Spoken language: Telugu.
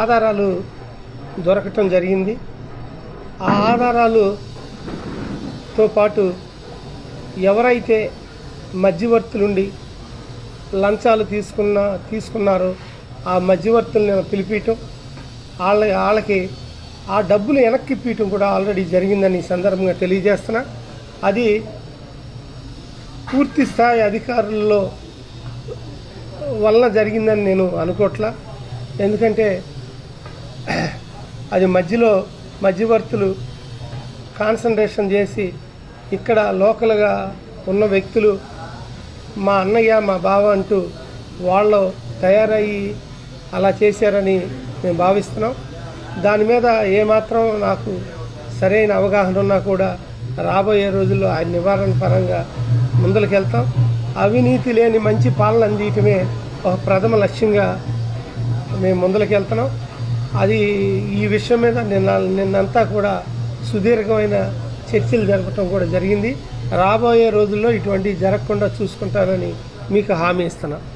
ఆధారాలు దొరకటం జరిగింది. ఆ ఆధారాలుతో పాటు ఎవరైతే మధ్యవర్తులుండి లంచాలు తీసుకున్న తీసుకున్నారో ఆ మధ్యవర్తులను పిలిపించటం వాళ్ళ వాళ్ళకి ఆ డబ్బులు వెనక్కి ఇప్పించడం కూడా ఆల్రెడీ జరిగిందని ఈ సందర్భంగా తెలియజేస్తున్నా. అది పూర్తి స్థాయి అధికారుల్లో వలన జరిగిందని నేను అనుకోవట్లా ఎందుకంటే అది మధ్యలో మధ్యవర్తులు కాన్సన్ట్రేషన్ చేసి ఇక్కడ లోకల్గా ఉన్న వ్యక్తులు మా అన్నయ్య మా బావ అంటూ వాళ్ళు తయారయ్యి అలా చేశారని మేము భావిస్తున్నాం. దాని మీద ఏమాత్రం నాకు సరైన అవగాహన ఉన్నా కూడా రాబోయే రోజుల్లో ఆ నివారణ పరంగా ముందరికెళ్తాం అవినీతి లేని మంచి పాలన అందియటమే ఒక ప్రథమ లక్ష్యంగా మేము ముందరికెళ్తున్నాం అది ఈ విషయం మీద నిన్న నిన్నంతా కూడా సుదీర్ఘమైన చర్చలు జరపడం కూడా జరిగింది. రాబోయే రోజుల్లో ఇటువంటివి జరగకుండా చూసుకుంటానని మీకు హామీ ఇస్తున్నాను